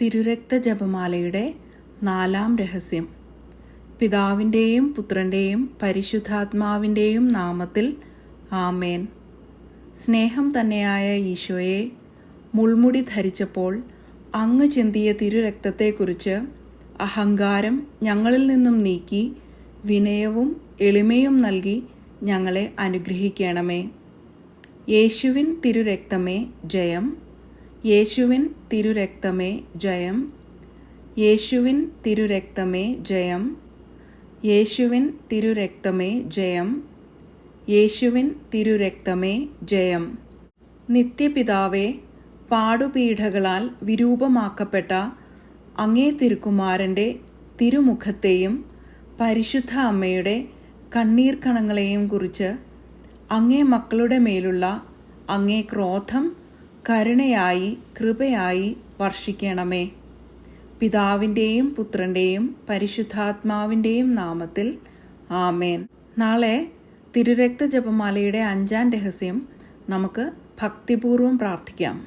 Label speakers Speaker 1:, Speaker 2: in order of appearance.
Speaker 1: തിരുരക്ത ജപമാലയുടെ നാലാം രഹസ്യം. പിതാവിന്റെയും പുത്രന്റെയും പരിശുദ്ധാത്മാവിന്റെയും നാമത്തിൽ ആമേൻ. സ്നേഹം തന്നെയായ ഈശോയെ മുൾമുടി ധരിച്ചപ്പോൾ അങ്ങ് ചിന്തിയ തിരുരക്തത്തെക്കുറിച്ച് അഹങ്കാരം ഞങ്ങളിൽ നിന്നും നീക്കി വിനയവും എളിമയും നൽകി ഞങ്ങളെ അനുഗ്രഹിക്കണമേ. യേശുവിൻ തിരുരക്തമേ ജയം. യേശുവിൻ തിരുരക്തമേ ജയം. യേശുവിൻ തിരുരക്തമേ ജയം. യേശുവിൻ തിരുരക്തമേ ജയം. യേശുവിൻ തിരുരക്തമേ ജയം. നിത്യപിതാവേ പാടുപീഠകളാൽ വിരൂപമാക്കപ്പെട്ട അങ്ങേ തിരുക്കുമാരന്റെ തിരുമുഖത്തെയും പരിശുദ്ധ അമ്മയുടെ കണ്ണീർ കണങ്ങളെയും കുറിച്ച് അങ്ങേ മക്കളുടെ മേലുള്ള അങ്ങേ ക്രോധം കരുണയായി കൃപയായി വർഷിക്കണമേ. പിതാവിന്റെയും പുത്രന്റെയും പരിശുദ്ധാത്മാവിന്റെയും നാമത്തിൽ ആമേൻ. നാളെ തിരുരക്ത ജപമാലയുടെ അഞ്ചാം രഹസ്യം നമുക്ക് ഭക്തിപൂർവം പ്രാർത്ഥിക്കാം.